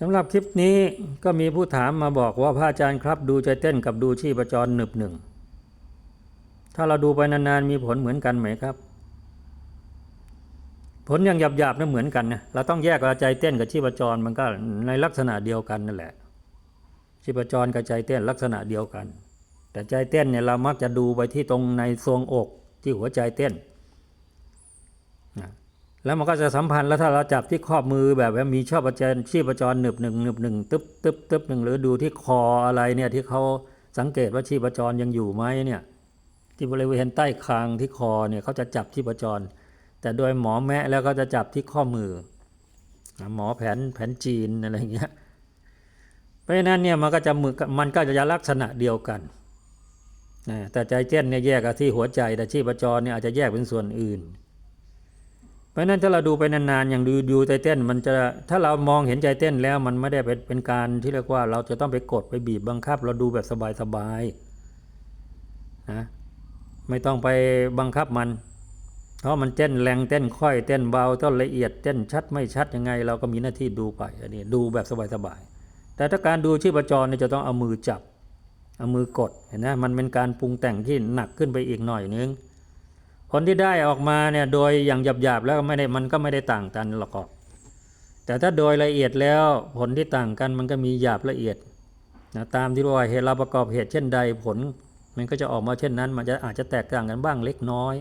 สำหรับคลิปนี้ก็มีผู้ถามมาบอกว่าพระอาจารย์ครับ ดูใจเต้นกับดูชีพจรหนึบหนึ่ง ถ้าเราดูไปนานๆมีผลเหมือนกันไหมครับ ผลอย่างหยาบๆนั่นเหมือนกันนะเราต้องแยกว่าใจเต้นกับชีพจรมันก็ในลักษณะเดียวกันนั่นแหละ ชีพจรกับใจเต้นลักษณะเดียวกัน แต่ใจเต้นเนี่ยเรามักจะดูไปที่ตรงในทรวงอกที่หัวใจเต้น แล้วมันก็จะสัมพันธ์แล้วถ้าเราจับที่ข้อมือแบบมีชอบประจรชีพจรหนึบหนึ่งหนึบหนึ่งตึ๊บตึ๊บตึ๊บหนึ่งหรือดูที่คออะไรเนี่ยที่เขาสังเกตว่าชีพจรยังอยู่ไหมเนี่ยที่บริเวณใต้คางที่คอเนี่ยเขาจะจับชีพจร แต่โดยหมอแมะแล้วก็จะจับที่ข้อมือ หมอแผนแผนจีนอะไรอย่างเงี้ยเพราะฉะนั้นเนี่ยมันก็จะมือมันก็จะลักษณะเดียวกันนะแต่ใจเต้นเนี่ยแยกกับที่หัวใจแต่ชีพจรเนี่ยอาจจะแยกเป็นส่วนอื่น เพราะฉะนั้นถ้าเราดูไปนานๆอย่างดูดูใจเต้น มันจะถ้าเรามองเห็นใจเต้นแล้วมันไม่ได้เป็นเป็นการที่เรียกว่า เราจะต้องไปกดไปบีบบังคับ เราดูแบบสบายๆนะไม่ต้องไปบังคับมัน เพราะมันเต้นแรงเต้นค่อยเต้นเบาต้นละเอียดเต้นชัดไม่ชัดยังไง เราก็มีหน้าที่ดูไปอันนี้ดูแบบสบายๆแต่ถ้าการดูชีพจรเนี่ยจะต้องเอามือจับเอามือกดเห็นไหมมันเป็นการปรุงแต่งที่หนักขึ้นไปอีกหน่อยนึง ผลที่ได้ออกมาเนี่ยโดยอย่างหยาบๆแล้วไม่ได้มันก็ไม่ได้ต่างกันหรอกแต่ถ้าโดยละเอียดแล้วผลที่ต่างกันมันก็มีหยาบละเอียดนะตามที่ว่าเหตุเราประกอบเหตุเช่นใดผล มันก็จะออกมาเช่นนั้น มันจะอาจจะแตกต่างกันบ้างเล็กน้อย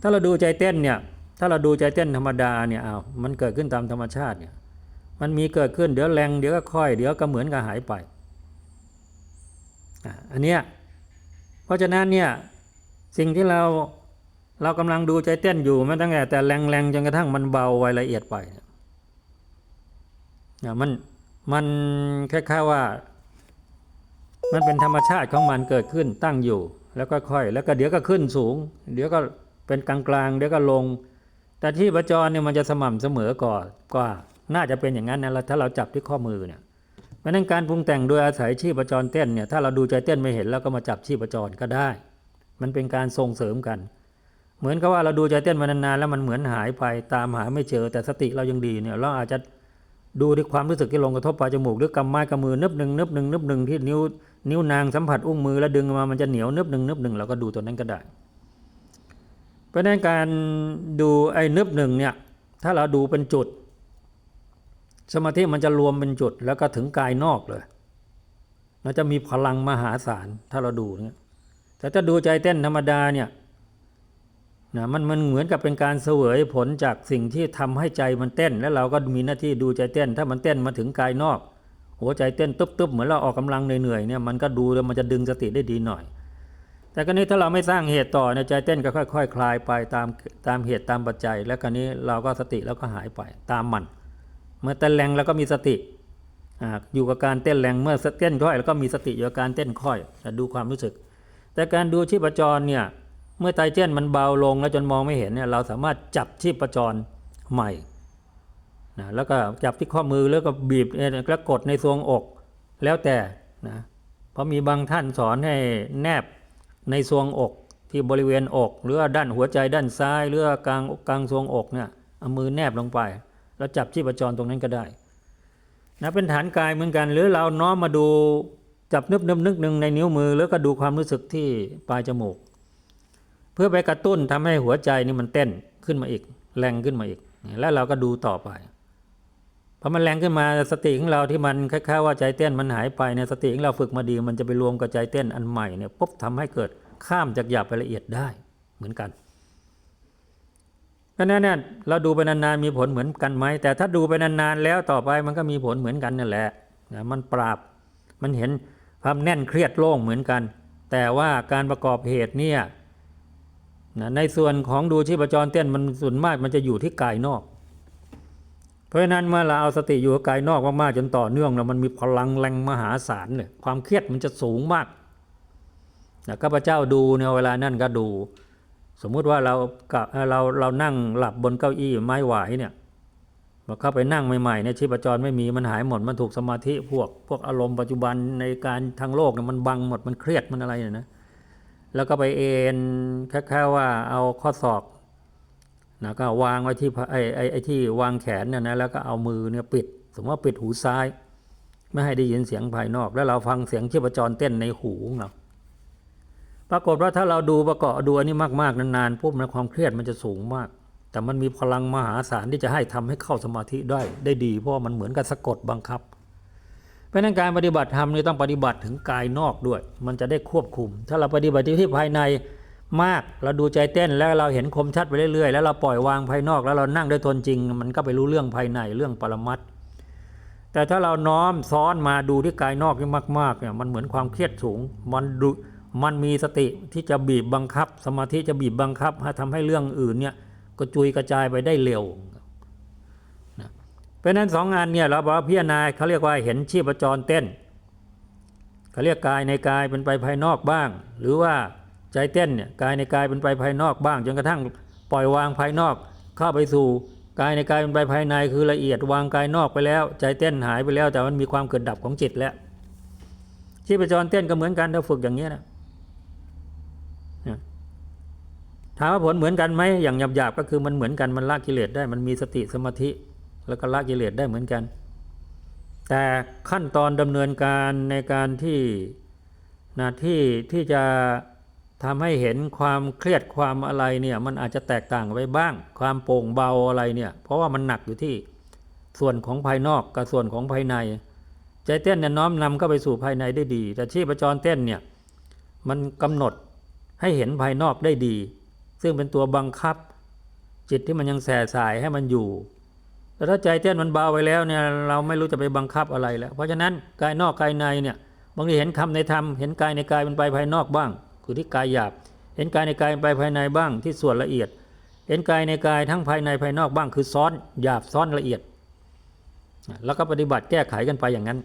ถ้าเราดูใจเต้นเนี่ยถ้าเราดูใจเต้นธรรมดาเนี่ยเอามันเกิดขึ้นตามธรรมชาติเนี่ยมันมีเกิดขึ้นเดี๋ยวแรงเดี๋ยวก็ค่อยเดี๋ยวก็เหมือนกับหายไปอะอันเนี้ยเพราะฉะนั้นเนี่ย สิ่งที่เราเรากำลังดูใจเต้นอยู่มันตั้งแต่แต่แรงแรงจนกระทั่งมันเบาไวละเอียดไปเนี่ยมันมันคล้ายๆว่า มันเป็นธรรมชาติของมันเกิดขึ้นตั้งอยู่ แล้วก็ค่อยแล้วก็เดี๋ยวก็ขึ้นสูง เดี๋ยวก็เป็นกลางๆเดี๋ยวก็ลง แต่ที่ประจรเนี่ยมันจะสม่ำเสมอก่อนกว่าน่าจะเป็นอย่างนั้นนะถ้าเราจับที่ข้อมือเนี่ยเพราะฉะนั้นการปรุงแต่งโดยอาศัยชีพจรเต้นเนี่ยถ้าเราดูใจเต้นไม่เห็นแล้วก็มาจับชีพจรก็ได้ มันเป็นการส่งเสริมกัน เหมือนกับว่าเราดูใจเต้นมานานๆ แล้วมันเหมือนหายไปตามหาไม่เจอแต่สติเรายังดีเนี่ยเราอาจจะดูด้วยความรู้สึกที่ลงกระทบปลายจมูกหรือกำไม้กำมือนึบหนึ่งนึบหนึ่งนึบหนึ่งที่นิ้วนิ้วนางสัมผัสอุ้งมือแล้วดึงมามันจะเหนียวนึบหนึ่งนึบหนึ่งเราก็ดูตัวนั้นก็ได้ เพราะนั้นการดูไอ้นึบหนึ่งเนี่ยถ้าเราดูเป็นจุด สมาธิมันจะรวมเป็นจุดแล้วก็ถึงกายนอกเลยมันจะมีพลังมหาศาลถ้าเราดูเนี่ย แต่ถ้าดูใจเต้นธรรมดาเนี่ยนะมันมันเหมือนกับเป็นการเสวยผลจากสิ่งที่ทำให้ใจมันเต้น แล้วเราก็มีหน้าที่ดูใจเต้น ถ้ามันเต้นมาถึงกายนอก หัวใจเต้นตึ๊บๆเหมือนเราออกกำลังเหนื่อยๆเนี่ยมันก็ดูแล้วมันจะดึงสติได้ดีหน่อย แต่กรณีถ้าเราไม่สร้างเหตุต่อเนี่ยใจเต้นก็ค่อยๆคคลายไปตามตามเหตุตามปัจจัย แล้วกรณีเราก็สติแล้วก็หายไปตามมัน เมื่อเต้นแรงแล้วก็มีสติออยู่กับการเต้นแรงเมื่อเต้นค่อย แล้วก็มีสติอยู่กับการเต้นค่อยจะดูความรู้สึก แต่การดูชีพจรเนี่ยเมื่อไตเต้นมันเบาลงแล้วจนมองไม่เห็นเนี่ยเราสามารถจับชีพจรใหม่นะแล้วก็จับที่ข้อมือแล้วก็บีบแล้วกดในทรวงอกแล้วแต่นะเพราะมีบางท่านสอนให้แนบในทรวงอกที่บริเวณอกหรือด้านหัวใจด้านซ้ายหรือกลางกลางทรวงอกเนี่ยเอามือแนบลงไป แล้วจับชีพจรตรงนั้นก็ได้นะเป็นฐานกายเหมือนกัน หรือเราน้อมมาดู จับนึบนึบนึกหนึ่งในนิ้วมือแล้วก็ดูความรู้สึกที่ปลายจมูก เพื่อไปกระตุ้นทำให้หัวใจนี่มันเต้นขึ้นมาอีก แรงขึ้นมาอีก แล้วเราก็ดูต่อไปพอมันแรงขึ้นมาสติของเราที่มันคล้ายๆว่าใจเต้นมันหายไปเนี่ยสติของเราฝึกมาดี มันจะไปรวมกับใจเต้นอันใหม่เนี่ยปุ๊บทำให้เกิดข้ามจากหยาบไปละเอียดได้เหมือนกันนั้นเนี่ยเราดูไปนานๆมีผลเหมือนกันไหมแต่ถ้าดูไปนานๆแล้วต่อไปมันก็มีผลเหมือนกันนั่นแหละนะมันปราบมันเห็น ความแน่นเครียดโล่งเหมือนกัน แต่ว่าการประกอบเหตุเนี่ยนะในส่วนของดูชีพจรเต้นมันส่วนมากมันจะอยู่ที่กายนอก เพราะฉะนั้นเมื่อเราเอาสติอยู่กับกายนอกมากๆจนต่อเนื่องแล้วมันมีพลังแรงมหาศาลเลยความเครียดมันจะสูงมากนะข้าพเจ้าดูเนี่ยเวลานั่นก็ดู สมมุติว่าเรากับเราเรานั่งหลับบนเก้าอี้ไม้หวายเนี่ย พอเข้าไปนั่งใหม่ๆเนี่ยชีพจรไม่มีมันหายหมดมันถูกสมาธิพวกพวกอารมณ์ปัจจุบันในการทางโลกเนี่ยมันบังหมดมันเครียดมันอะไรเนี่ยนะแล้วก็ไปเอนแค่ๆว่าเอาข้อศอกนะก็วางไว้ที่ไอ้ไอ้ไอ้ที่วางแขนเนี่ยนะแล้วก็เอามือเนี่ยปิด สมมติว่าปิดหูซ้าย ไม่ให้ได้ยินเสียงภายนอก แล้วเราฟังเสียงชีพจรเต้นในหูของเราปรากฏว่าถ้าเราดูประกอบดูอันนี้มากๆนานๆปุ๊บมันความเครียดมันจะสูงมาก แต่มันมีพลังมหาศาลที่จะให้ทำให้เข้าสมาธิได้ได้ดี เพราะว่ามันเหมือนกับสะกดบังคับ เพราะนั้นการปฏิบัติธรรมนี่ต้องปฏิบัติถึงกายนอกด้วย มันจะได้ควบคุม ถ้าเราปฏิบัติที่ภายในมากเราดูใจเต้นแล้วเราเห็นคมชัดไปเรื่อยๆ แล้วเราปล่อยวางภายนอกแล้วเรานั่งด้วยตนจริง มันก็ไปรู้เรื่องภายในเรื่องปรมัตแต่ถ้าเราน้อมซ้อนมาดูที่กายนอกนี่มากๆเนี่ยมันเหมือนความเครียดสูงมันดูมันมีสติที่จะบีบบังคับ สมาธิจะบีบบังคับให้ทำให้เรื่องอื่นเนี่ย กระจุยกระจายไปได้เร็วเพราะฉะนั้นสองงานเนี่ยเราบอกว่าพิจารณาเขาเรียกว่าเห็นชีพจรเต้นเขาเรียกกายในกายเป็นไปภายนอกบ้าง หรือว่าใจเต้นเนี่ยกายในกายเป็นไปภายนอกบ้างจนกระทั่งปล่อยวางภายนอก เข้าไปสู่กายในกายเป็นไปภายในคือละเอียดวางกายนอกไปแล้ว ใจเต้นหายไปแล้ว แต่มันมีความเกิดดับของจิตแล้วชีพจรเต้นก็เหมือนกันถ้าฝึกอย่างนี้ยนะเนี่ย ถามว่าผลเหมือนกันไหมอย่างหยาบๆก็คือมันเหมือนกันมันละกิเลสได้ มันมีสติสมาธิแล้วก็ละกิเลสได้เหมือนกัน แต่ขั้นตอนดำเนินการในการที่นะที่ที่จะทำให้เห็นความเครียดความอะไรเนี่ยมันอาจจะแตกต่างไปบ้าง ความโปร่งเบาอะไรเนี่ยเพราะว่ามันหนักอยู่ที่ส่วนของภายนอกกับส่วนของภายใน ใจเต้นเนี่ยน้อมนำเข้าไปสู่ภายในได้ดี แต่ชีพจรเต้นเนี่ยมันกำหนดให้เห็นภายนอกได้ดี ซึ่งเป็นตัวบังคับ จิตที่มันยังแส่สายให้มันอยู่แต่ถ้าใจเต้นมันเบาไปแล้วเนี่ยเราไม่รู้จะไปบังคับอะไรแล้ว เพราะฉะนั้นกายนอกกายในเนี่ยบางทีเห็นคำในธรรมเห็นกายในกายเป็นไปภายนอกบ้าง คือที่กายหยาบ เห็นกายในกายเป็นไปภายในบ้าง ที่ส่วนละเอียด เห็นกายในกายทั้งภายในภายนอกบ้าง คือซ้อนหยาบซ้อนละเอียด แล้วก็ปฏิบัติแก้ไขกันไปอย่างนั้น